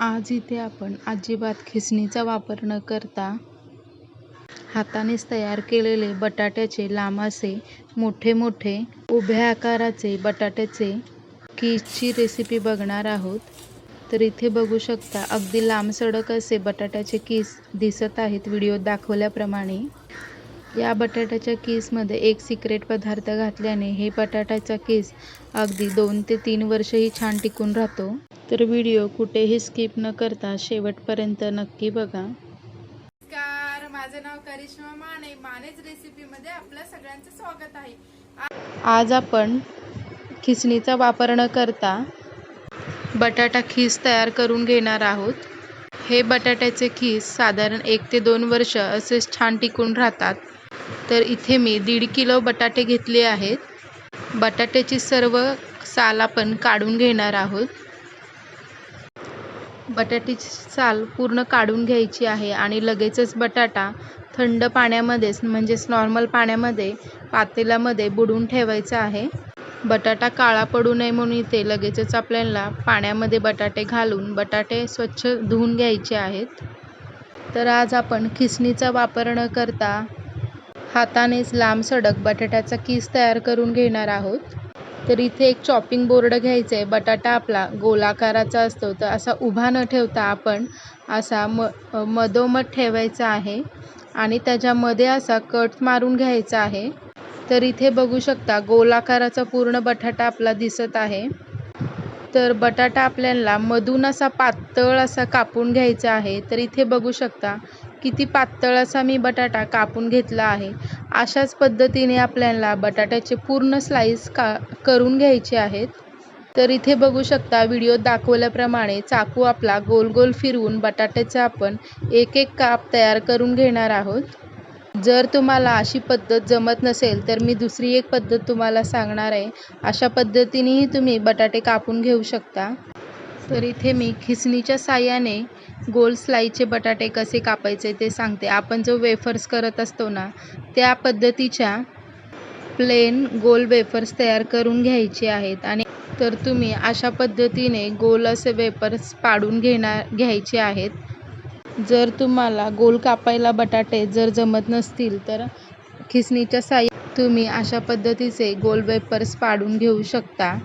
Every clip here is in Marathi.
आज इथे आपण अजिबात खिसणीचा वापर न करता हातानेच तयार केलेले बटाट्याचे लांबसे मोठे मोठे उभ्या आकाराचे बटाट्याचे कीसची रेसिपी बघणार आहोत. तर इथे बघू शकता अगदी लांबसडक असे बटाट्याचे कीस दिसत आहेत. व्हिडिओ दाखवल्याप्रमाणे या बटाट्याच्या कीसमध्ये एक सिक्रेट पदार्थ घातल्याने हे बटाट्याचा कीस अगदी दोन ते तीन वर्षही छान टिकून राहतो. तर व्हिडिओ कुठेही स्किप न करता शेवटपर्यंत नक्की बघा. नमस्कार माझं नाव करिश्मा माने. मानेच रेसिपीमध्ये आपल्या सगळ्यांचं स्वागत आहे. आज आपण खिसणीचा वापर न करता बटाटा खीस तयार करून घेणार आहोत. हे बटाट्याचे खीस साधारण एक ते दोन वर्ष असेच छान टिकून राहतात. तर इथे मी दीड किलो बटाटे घेतले आहेत. बटाट्याची सर्व साल आपण काढून घेणार आहोत. बटाट्याची साल पूर्ण काढून घ्यायची आहे आणि लगेचच बटाटा थंड पाण्यामध्येच म्हणजेच नॉर्मल पाण्यामध्ये पातेल्यामध्ये बुडून ठेवायचा आहे. बटाटा काळा पडू नये म्हणून इथे लगेचच आपल्याला पाण्यामध्ये बटाटे घालून बटाटे स्वच्छ धुवून घ्यायचे आहेत. तर आज आपण खिसणीचा वापर न करता हातानेच लांब सडक बटाट्याचा किस तयार करून घेणार आहोत. तर इथे एक चॉपिंग बोर्ड घ्यायचं आहे बटाटा आपला गोलाकाराचा असतो. तर असा उभा न ठेवता आपण असा म मधोमध ठेवायचा आहे. आणि त्याच्यामध्ये असा कट मारून घ्यायचा आहे. तर इथे बघू शकता गोलाकाराचा पूर्ण बटाटा आपला दिसत आहे. तर बटाटा आपल्याला मधून असा पातळ असा कापून घ्यायचा आहे. तर इथे बघू शकता किती पातळ असा मी बटाटा कापून घेतला आहे. अशाच पद्धतीने आपल्याला बटाट्याचे पूर्ण स्लाईस का करून घ्यायचे आहेत. तर इथे बघू शकता व्हिडिओत दाखवल्याप्रमाणे चाकू आपला गोल गोल फिरवून बटाट्याचा आपण एक एक काप तयार करून घेणार आहोत. जर तुम्हाला अशी पद्धत जमत नसेल तर मी दुसरी एक पद्धत तुम्हाला सांगणार आहे. अशा पद्धतीनेही तुम्ही बटाटे कापून घेऊ शकता. तर इथे मी खिसणीच्या साह्याने गोल स्लाईचे बटाटे कसे कापायचे ते सांगते. आपण जो वेफर्स करत असतो ना त्या पद्धतीच्या प्लेन गोल वेफर्स तयार करून घ्यायचे आहेत. आणि तर तुम्ही अशा पद्धतीने गोल असे वेफर्स पाडून घेणार घ्यायचे आहेत. जर तुम्हाला गोल कापायला बटाटे जर जमत नसतील तर खिसणीच्या साह्या तुम्ही अशा पद्धतीचे गोल वेफर्स पाडून घेऊ शकता.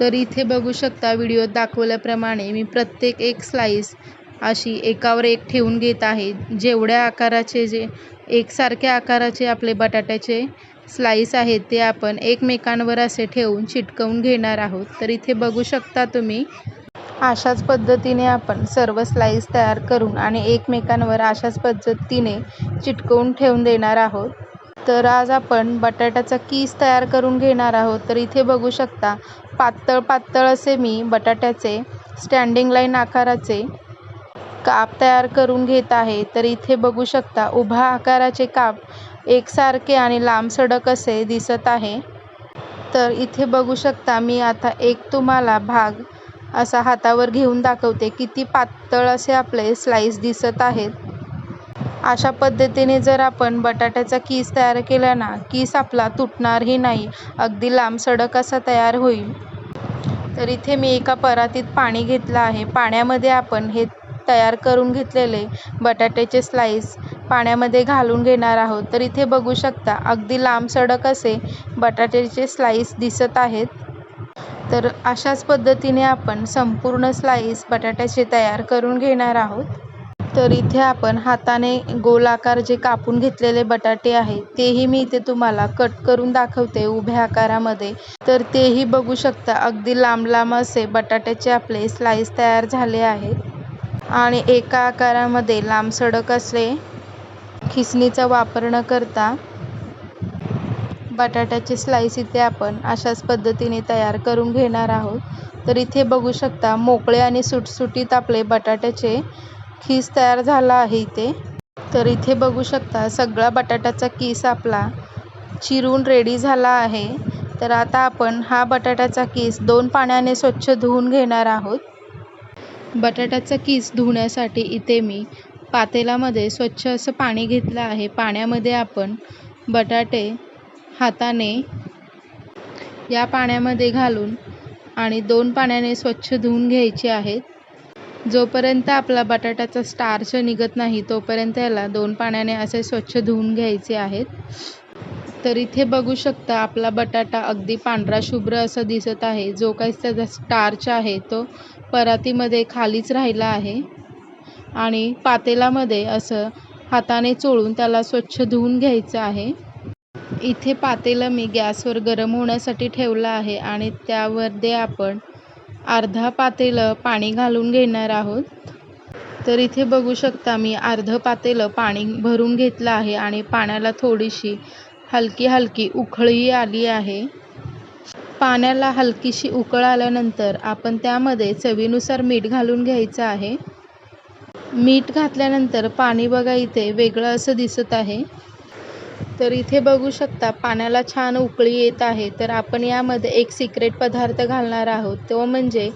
तर इथे बघू शकता व्हिडिओत दाखवल्याप्रमाणे मी प्रत्येक एक स्लाईस अशी एकावर एक ठेवून घेत आहे. जेवढ्या आकाराचे जे एकसारख्या आकाराचे आपले बटाट्याचे स्लाईस आहेत ते आपण एकमेकांवर असे ठेवून चिटकवून घेणार आहोत. तर इथे बघू शकता तुम्ही अशाच पद्धतीने आपण सर्व स्लाईस तयार करून आणि एकमेकांवर अशाच पद्धतीने चिटकवून ठेवून देणार आहोत. तर आज आपण बटाट्याचा कीस तयार करून घेणार आहोत. तर इथे बघू शकता पातळ पातळ असे मी बटाट्याचे स्टँडिंग लाईन आकाराचे काप तयार करून घेत आहे. तर इथे बघू शकता उभा आकाराचे काप एकसारखे आणि लांबसडक असे दिसत आहे. तर इथे बघू शकता मी आता एक तुम्हाला भाग असा हातावर घेऊन दाखवते. किती पातळ असे आपले स्लाईस दिसत आहेत. अशा पद्धतीने जर आपण बटाट्याचा कीस तयार केला ना कीस आपला तुटणारही नाही अगदी लांबसडक असा तयार होईल. तर इथे मी एका परातीत पाणी घेतलं आहे. पाण्यामध्ये आपण हे तयार करून घेतलेले. बटाट्याचे स्लाईस पाण्यामध्ये घालून घेणार आहोत. तर इथे बघू शकता अगदी लांबसडक असे बटाट्याचे स्लाईस दिसत आहेत. तर अशाच पद्धतीने आपण संपूर्ण स्लाईस बटाट्याचे तयार करून घेणार आहोत. तर इथे आपण हाताने गोलाकार जे कापून घेतलेले बटाटे आहे तेही मी इथे तुम्हाला कट करून दाखवते उभ्या आकारामध्ये. तर तेही बघू शकता अगदी लांब लांब असे बटाट्याचे आपले स्लाईस तयार झाले आहेत. आणि एका आकारामध्ये लांबसडक असले खिसणीचा वापर न करता बटाट्याचे स्लाईस इथे आपण अशाच पद्धतीने तयार करून घेणार आहोत. तर इथे बघू शकता मोकळे आणि सुटसुटीत आपले बटाट्याचे खीस तयार झाला आहे इथे. तर इथे बघू शकता सगळा बटाट्याचा किस आपला चिरून रेडी झाला आहे. तर आता आपण हा बटाट्याचा किस दोन पाण्याने स्वच्छ धुवून घेणार आहोत. बटाट्याचा किस धुण्यासाठी इथे मी पातेल्यामध्ये स्वच्छ असं पाणी घेतलं आहे. पाण्यामध्ये आपण बटाटे हाताने या पाण्यामध्ये घालून आणि दोन पाण्याने स्वच्छ धुवून घ्यायचे आहेत. जोपर्यंत आपला बटाट्याचा स्टार्च निघत नाही तोपर्यंत याला दोन पाण्याने असे स्वच्छ धुवून घ्यायचे आहेत. तर इथे बघू शकता आपला बटाटा अगदी पांढरा शुभ्र असं दिसत आहे. जो काही त्याचा स्टार्च आहे तो परातीमध्ये खालीच राहिला आहे. आणि पातेलामध्ये असं हाताने चोळून त्याला स्वच्छ धुवून घ्यायचं आहे. इथे पातेलं मी गॅसवर गरम होण्यासाठी ठेवलं आहे आणि त्यामध्ये आपण अर्धा पातेलं पाणी घालून घेणार आहोत. तर इथे बघू शकता मी अर्धं पातेलं पाणी भरून घेतलं आहे आणि पाण्याला थोडीशी हलकी हलकी उकळी आली आहे. पाण्याला हलकीशी उकळ आल्यानंतर आपण त्यामध्ये चवीनुसार मीठ घालून घ्यायचं आहे. मीठ घातल्यानंतर पाणी बघा इथे वेगळं असं दिसत आहे. तर इथे बघू शकता पाण्याला छान उकळी येत आहे. तर आपण यामध्ये एक सिक्रेट पदार्थ घालणार आहोत. तो म्हणजे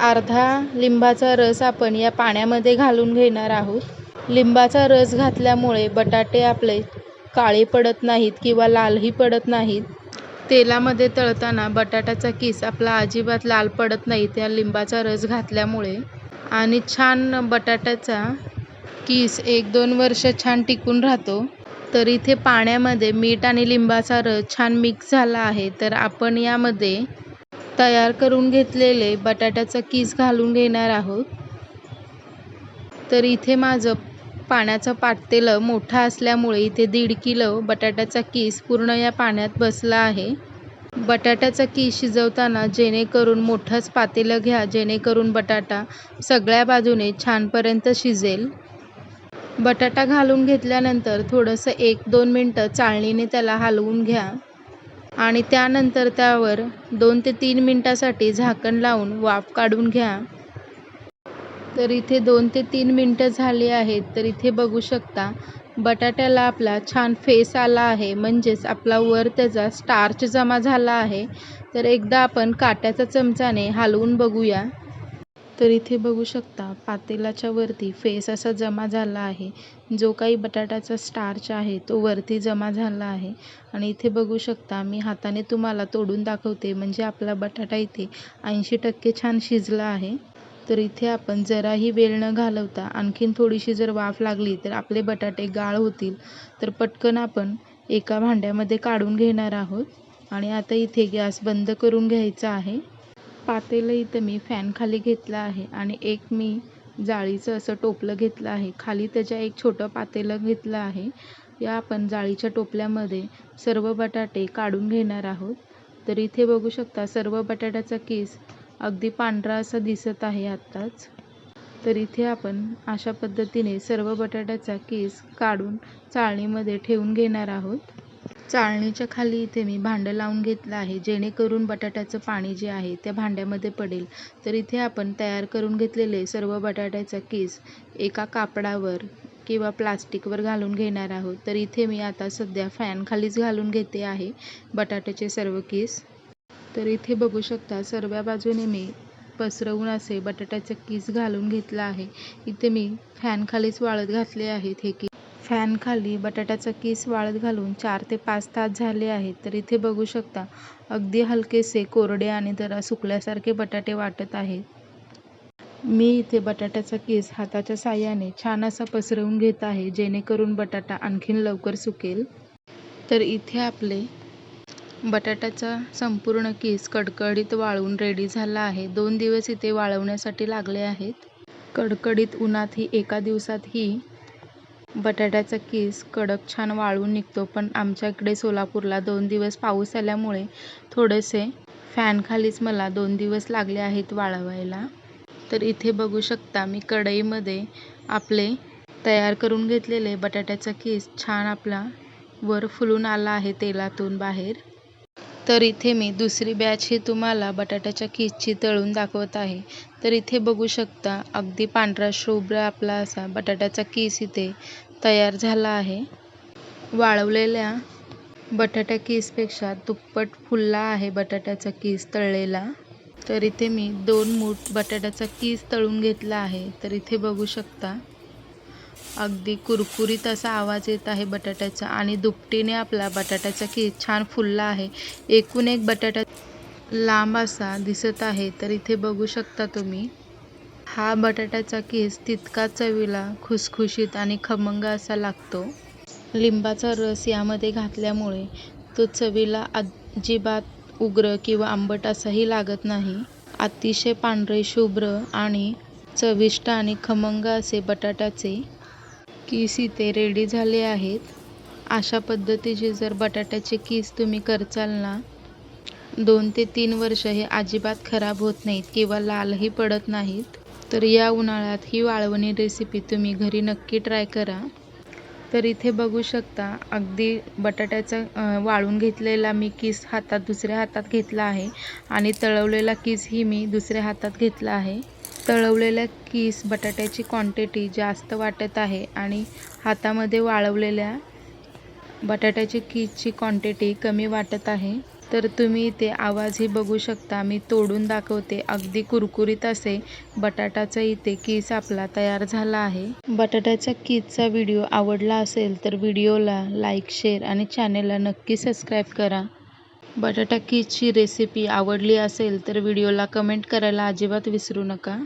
अर्धा लिंबाचा रस आपण या पाण्यामध्ये घालून घेणार आहोत. लिंबाचा रस घातल्यामुळे बटाटे आपले काळे पडत नाहीत किंवा लालही पडत नाहीत. तेलामध्ये तळताना बटाट्याचा किस आपला अजिबात लाल पडत नाही त्या लिंबाचा रस घातल्यामुळे. आणि छान बटाट्याचा किस एक दोन वर्ष छान टिकून राहतो. तर इथे पाण्यामध्ये मीठ आणि लिंबाचा रस छान मिक्स झाला आहे. तर आपण यामध्ये तयार करून घेतलेले बटाट्याचा किस घालून घेणार आहोत. तर इथे माझं पाण्याचं पातेलं मोठं असल्यामुळे इथे दीड किलो बटाट्याचा किस पूर्ण या पाण्यात बसला आहे. बटाट्याचा किस शिजवताना जेणेकरून मोठंच पातेलं घ्या जेणेकरून बटाटा सगळ्या बाजूने छानपर्यंत शिजेल. बटाटा घालून घेतल्यानंतर थोडंसं एक दोन मिनटं चाळणीने त्याला हलवून घ्या. आणि त्यानंतर त्यावर दोन ते तीन मिनटासाठी झाकण लावून वाफ काढून घ्या. तर इथे दोन ते तीन मिनटं झाली आहेत तर इथे बघू शकता बटाट्याला आपला छान फेस आला आहे. म्हणजेच आपला वर त्याचा स्टार्च जमा झाला आहे. तर एकदा आपण काट्याचा चमचाने हलवून बघूया. तर इथे बघू शकता पातेलाच्या वरती फेस असा जमा झाला आहे. जो काही बटाट्याचा स्टार्च आहे तो वरती जमा झाला आहे. आणि इथे बघू शकता मी हाताने तुम्हाला तोडून दाखवते. म्हणजे आपला बटाटा इथे ऐंशी टक्के छान शिजला आहे. तर इथे आपण जराही वेळ न घालवता आणखीन थोडीशी जर वाफ लागली तर आपले बटाटे गाळ होतील. तर पटकन आपण एका भांड्यामध्ये काढून घेणार आहोत. आणि आता इथे गॅस बंद करून घ्यायचा आहे. पातेलं इथं मी फॅन खाली घेतलं आहे आणि एक मी जाळीचं असं टोपलं घेतलं आहे. खाली त्याच्या एक छोटं पातेलं घेतलं आहे. या आपण जाळीच्या टोपल्यामध्ये सर्व बटाटे काढून घेणार आहोत. तर इथे बघू शकता सर्व बटाट्याचा केस अगदी पांढरा असा दिसत आहे आत्ताच. तर इथे आपण अशा पद्धतीने सर्व बटाट्याचा केस काढून चाळणीमध्ये ठेवून घेणार आहोत. चाळणीच्या खाली इथे मी भांडं लावून घेतलं आहे. जेणेकरून बटाट्याचं पाणी जे आहे त्या भांड्यामध्ये पडेल. तर इथे आपण तयार करून घेतलेले सर्व बटाट्याचा केस एका कापडावर किंवा प्लास्टिकवर घालून घेणार आहोत. तर इथे मी आता सध्या फॅनखालीच घालून घेते आहे बटाट्याचे सर्व केस. तर इथे बघू शकता सर्व बाजूने मी पसरवून असे बटाट्याचं किस घालून घेतलं आहे. इथे मी फॅनखालीच वाळत घातले आहेत. हे की फॅन खाली बटाट्याचा किस वाळत घालून चार ते पाच तास झाले आहेत. तर इथे बघू शकता अगदी हलकेसे कोरडे आणि जरा सुकल्यासारखे बटाटे वाटत आहेत. मी इथे बटाट्याचा केस हाताच्या साह्याने छान असा पसरवून घेत आहे जेणेकरून बटाटा आणखीन लवकर सुकेल. तर इथे आपले बटाट्याचा संपूर्ण किस कडकडीत वाळून रेडी झाला आहे. दोन दिवस इथे वाळवण्यासाठी लागले आहेत. कडकडीत उन्हात ही एका दिवसात ही बटाट्याचा किस कडक छान वाळून निघतो. पण आमच्या इकडे सोलापूरला दोन दिवस पाऊस आल्यामुळे थोडेसे फॅनखालीच मला दोन दिवस लागले आहेत वाळवायला. तर इथे बघू शकता मी कढईमध्ये आपले तयार करून घेतलेले बटाट्याचा किस छान आपला वर फुलून आला आहे तेलातून बाहेर. तर इथे मी दुसरी बॅच ही तुम्हाला बटाट्याच्या किसची तळून दाखवत आहे. तर इथे बघू शकता अगदी पांढरा शुभ्र आपला असा बटाट्याचा किस इथे तयार झाला आहे. वाळवलेल्या बटाट्या किसपेक्षा दुप्पट फुलला आहे बटाट्याचा किस तळलेला. तर इथे मी दोन मूठ बटाट्याचा किस तळून घेतला आहे. तर इथे बघू शकता अगदी कुरकुरीत असा आवाज येत आहे बटाट्याचा आणि दुपटीने आपला बटाट्याचा किस छान फुलला आहे. एकूण एक बटाटा लांब असा दिसत आहे तर इथे बघू शकता तुम्ही. हा बटाट्याचा केस तितका चवीला खुसखुशीत आणि खमंग असा लागतो. लिंबाचा रस यामध्ये घातल्यामुळे तो चवीला अजिबात उग्र किंवा आंबट असाही लागत नाही. अतिशय पांढरे शुभ्र आणि चविष्ट आणि खमंग असे बटाट्याचे कीस इथे रेडी झाले आहेत. अशा पद्धतीचे जर बटाट्याचे कीस तुम्ही करचाल ना दोन ते तीन वर्ष हे अजिबात खराब होत नाहीत किंवा लालही पडत नाहीत. तर या उन्हाळ्यात ही वाळवणी रेसिपी तुम्ही घरी नक्की ट्राय करा. तर इथे बघू शकता अगदी बटाट्याचा वाळून घेतलेला मी किस हातात दुसऱ्या हातात घेतला आहे आणि तळवलेला किसही मी दुसऱ्या हातात घेतला आहे. तळवलेल्या किस बटाट्याची क्वांटिटी जास्त वाटत आहे आणि हातामध्ये वाळवलेल्या बटाट्याची किसची क्वांटिटी कमी वाटत आहे. तर तुम्ही इथे आवाजही बघू शकता. मी तोडून दाखवते. अगदी कुरकुरीत असे बटाटाचा इथे किस आपला तयार झाला आहे. बटाट्याचा किसचा व्हिडिओ आवडला असेल तर व्हिडिओला लाईक शेअर आणि चॅनेलला नक्की सबस्क्राईब करा. बटाटा कीची रेसिपी आवडली असेल तर व्हिडिओला कमेंट करायला अजिबात विसरू नका.